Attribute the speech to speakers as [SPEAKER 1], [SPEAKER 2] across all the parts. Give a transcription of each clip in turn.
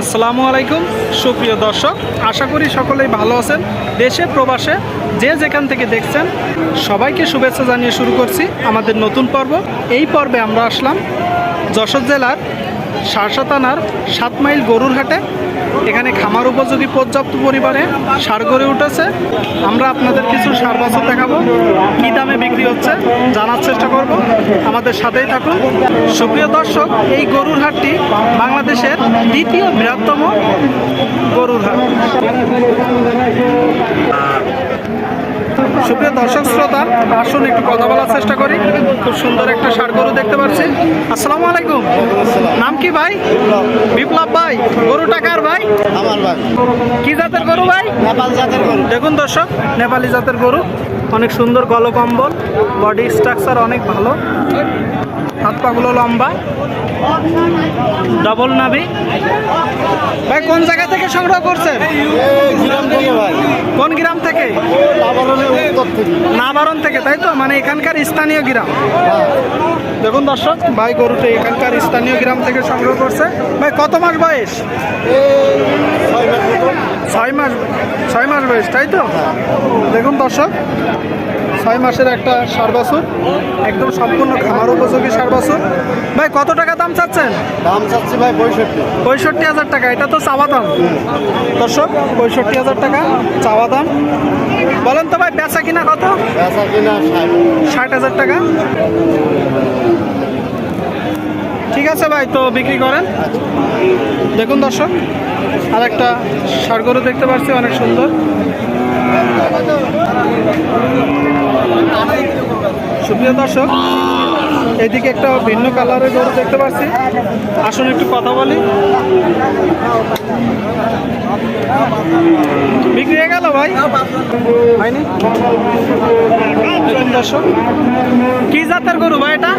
[SPEAKER 1] আসসালামু আলাইকুম, সুপ্রিয় দর্শক। আশা করি সকলেই ভালো আছেন। দেশে, প্রবাসে যে যেখান থেকে দেখছেন, সবাইকে শুভেচ্ছা জানিয়ে শুরু করছি আমাদের নতুন পর্ব। এই পর্বে আমরা আসলাম যশোর জেলার সারসা থানার সাত মাইল গরুর হাটে। এখানে খামার উপযোগী পর্যাপ্ত পরিমাণে সার গড়ে উঠেছে। আমরা আপনাদের কিছু সার বছর দেখাবো। কী দামে বিক্রি হচ্ছে জানার চেষ্টা করব। আমাদের সাথেই থাকুন। সুপ্রিয় দর্শক, এই গরুর হাটটি বাংলাদেশের দ্বিতীয় বৃহত্তম গরুর হাট। সুপ্রিয় দর্শক শ্রোতা আসুন একটু কথা বলার চেষ্টা করি। খুব সুন্দর একটা সার গরু দেখতে পাচ্ছি। আসসালামু আলাইকুম। নাম কি ভাই? বিপ্লব ভাই। গরু টাকার ভাই?
[SPEAKER 2] আমার ভাই।
[SPEAKER 1] কি জাতের গরু ভাই?
[SPEAKER 2] নেপাল জাতের গরু।
[SPEAKER 1] দেখুন দর্শক নেপালি জাতের গরু। অনেক সুন্দর গলকম্বল বডি স্ট্রাকচার অনেক ভালো। হাত পাগুলো লম্বা। ডবল নাবি ভাই কোন জায়গা থেকে সংগ্রহ করছেন?
[SPEAKER 2] এই গ্রাম থেকে ভাই।
[SPEAKER 1] কোন গ্রাম থেকে? নাবারণ থেকে তাই তো? মানে এখানকার স্থানীয় গ্রাম। দেখুন দর্শক ভাই গরুটা এখানকার স্থানীয় গ্রাম থেকে সংগ্রহ করছে। ভাই কত মাস বয়স?
[SPEAKER 2] ছয় মাস
[SPEAKER 1] ছয় মাস বয়স তাই তো? দেখুন দর্শক ছয় মাসের একটা সার বাছুর একদম সম্পূর্ণ খামার উপযোগী সার বাছুর। ভাই কত টাকা দাম চাচ্ছেন?
[SPEAKER 2] দাম চাচ্ছি ভাই পঁয়ষট্টি।
[SPEAKER 1] পঁয়ষট্টি হাজার টাকা এটা তো চাওয়া দাম। দর্শক পঁয়ষট্টি হাজার টাকা চাওয়া দাম। বলেন তো ভাই বেচা কিনা কত?
[SPEAKER 2] বেচা কিনা ষাট।
[SPEAKER 1] হাজার টাকা। ঠিক আছে ভাই, তো বিক্রি করেন। দেখুন দর্শক আর একটা সারগরু দেখতে পাচ্ছি, অনেক সুন্দর। সুপ্রিয় দর্শক এদিকে একটা ভিন্ন কালারের গরু দেখতে পাচ্ছি। আসুন একটু কথা বলি। বিক্রি হয়ে গেল ভাই? হয়নি? দর্শক। কি জাতের গরু ভাই এটা?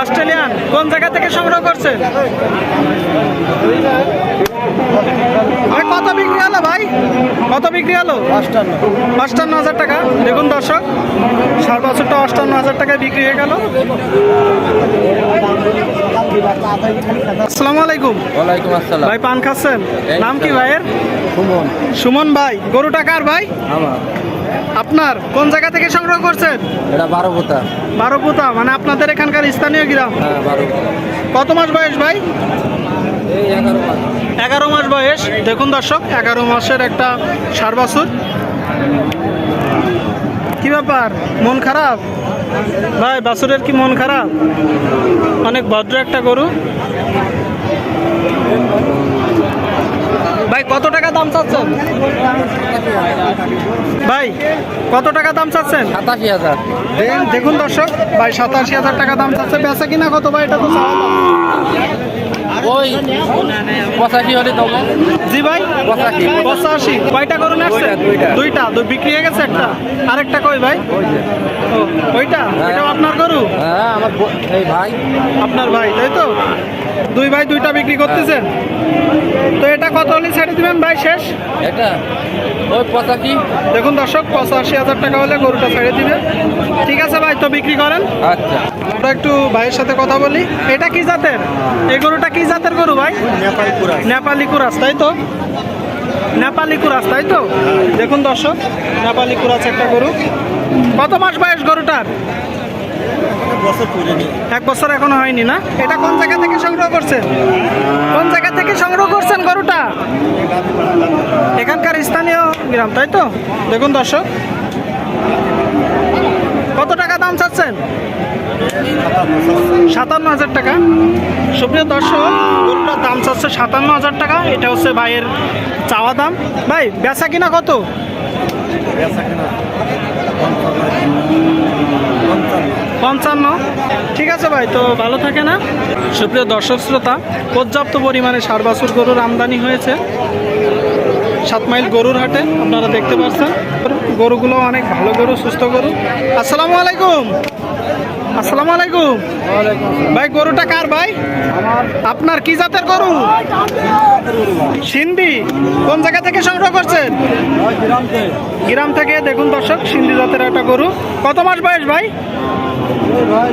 [SPEAKER 1] অস্ট্রেলিয়ান। কোন জায়গা থেকে সংগ্রহ করছেন? ভাই কত বিক্রি হলো ভাই? কত বিক্রি হলো?
[SPEAKER 2] অষ্টান্ন
[SPEAKER 1] অষ্টান্ন হাজার টাকা। দেখুন দর্শক ষাট বছরটা অষ্টান্ন হাজার টাকায় বিক্রি হয়ে গেল। আসসালামু আলাইকুম।
[SPEAKER 2] ওয়ালাইকুম আসসালাম।
[SPEAKER 1] ভাই পান খাচ্ছেন? নাম কি ভাইয়ের?
[SPEAKER 2] সুমন।
[SPEAKER 1] সুমন ভাই গরু টাকার ভাই?
[SPEAKER 2] আমার।
[SPEAKER 1] আপনার কোন জায়গা থেকে সংগ্রহ করছেন?
[SPEAKER 2] এটা বারো পোতা
[SPEAKER 1] বারোপুতা মানে আপনাদের এখানকার স্থানীয় গ্রাম?
[SPEAKER 2] হ্যাঁ
[SPEAKER 1] কত মাস বয়স ভাই?
[SPEAKER 2] এগারো মাস
[SPEAKER 1] বয়স। দেখুন দর্শক এগারো মাসের একটা সার বাছুর। কি ব্যাপার? মন খারাপ? ভাই বাছুরের কি মন খারাপ? অনেক ভদ্র একটা গরু। ভাই কত টাকা দাম চাচ্ছেন? ভাই কত টাকা দাম চাচ্ছেন?
[SPEAKER 2] সাতাশি হাজার।
[SPEAKER 1] দেখুন দর্শক ভাই সাতাশি হাজার টাকা দাম চাচ্ছে। বেচা কিনা কত ভাই? এটা তো।
[SPEAKER 2] ওই পঁচাশি হলে দেবো।
[SPEAKER 1] জি ভাই
[SPEAKER 2] পঁচাশি।
[SPEAKER 1] পঁচাশি। কয়টা করুন আসছে
[SPEAKER 2] দুইটা,
[SPEAKER 1] দুই বিক্রি হয়ে গেছে একটা? আরেকটা কই ভাই? ওইটা? ওইটাও আপনার গরু?
[SPEAKER 2] হ্যাঁ আমার এই ভাই।
[SPEAKER 1] আপনার ভাই তাই তো? দুই ভাই দুইটা বিক্রি করতেছেন? তো এটা কত হলে ছেড়ে দিবেন ভাই শেষ?
[SPEAKER 2] এটা? ওই পঁচাশি।
[SPEAKER 1] দেখুন দর্শক পঁচাশি হাজার টাকা হলে গরুটা ছেড়ে দিবে। ঠিক আছে ভাই তো বিক্রি করেন?
[SPEAKER 2] আচ্ছা।
[SPEAKER 1] আমরা একটু ভাইয়ের সাথে কথা বলি। এটা কি জাতের? এই গরুটা কি জাতের গরু ভাই?
[SPEAKER 2] নেপাল পুরা
[SPEAKER 1] নেপালি কুরাস তাই তো? নেপালি কুরাস তাই তো? দেখুন দর্শক নেপালি কুরাস একটা গরু। কত মাস বয়স গরুটার? এক বছর এখনও হয়নি না? এটা কোন জায়গা থেকে সংগ্রহ করছেন? কোন জায়গা থেকে সংগ্রহ করছেন গরুটা? এখানকার স্থানীয় গ্রাম তাই তো? দেখুন দর্শক। চাচ্ছেন সাতান্ন হাজার টাকা। সুপ্রিয় দর্শক, গরুটার দাম চাচ্ছে সাতান্ন হাজার টাকা। এটা হচ্ছে ভাইয়ের চাওয়া দাম। ভাই, বেচা কিনা কত? পঞ্চান্ন। ঠিক আছে ভাই, তো ভালো থাকে না? সুপ্রিয় দর্শক শ্রোতা, পর্যাপ্ত পরিমাণে সার বাছুর গরুর আমদানি হয়েছে। সাত মাইল গরুর হাটে, আপনারা দেখতে পাচ্ছেন। গরুগুলো অনেক ভালো গরু, সুস্থ গরু। আসসালামু আলাইকুম। আসসালামু আলাইকুম। ভাই গরুটা কার ভাই? আপনার কি জাতের গরু? সিন্ধি। কোন জায়গা থেকে সংগ্রহ করছেন? গ্রাম থেকে। দেখুন দর্শক সিন্ধি জাতের একটা গরু। কত মাস বয়স ভাই?
[SPEAKER 2] ভাই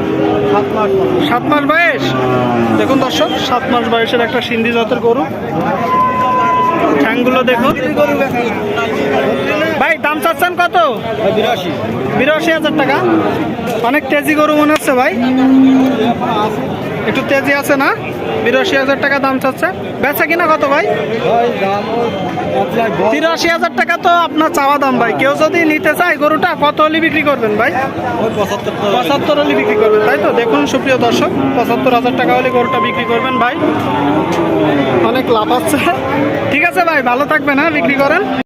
[SPEAKER 2] সাত মাস।
[SPEAKER 1] সাত মাস বয়স? দেখুন দর্শক সাত মাস বয়সের একটা সিন্ধি জাতের গরু। ঠ্যাংগুলো দেখুন। ভাই, দাম চাচ্ছেন কত?
[SPEAKER 2] বিরাশি
[SPEAKER 1] হাজার টাকা। অনেক তেজি গরু মনে হচ্ছে ভাই। একটু তেজি আছে না? বিরাশি হাজার টাকা দাম চাচ্ছে। বেচা কিনা কত ভাই? তিরাশি হাজার টাকা তো আপনার চাওয়া দাম ভাই। কেউ যদি নিতে চায় গরুটা, কত হলে বিক্রি করবেন ভাই? পঁচাত্তর হলে বিক্রি করবেন, তাই তো? দেখুন, সুপ্রিয় দর্শক, পঁচাত্তর হাজার টাকা হলে গরুটা বিক্রি করবেন ভাই। অনেক লাভ আছে। ঠিক আছে ভাই, ভালো থাকবেন হ্যাঁ বিক্রি করেন।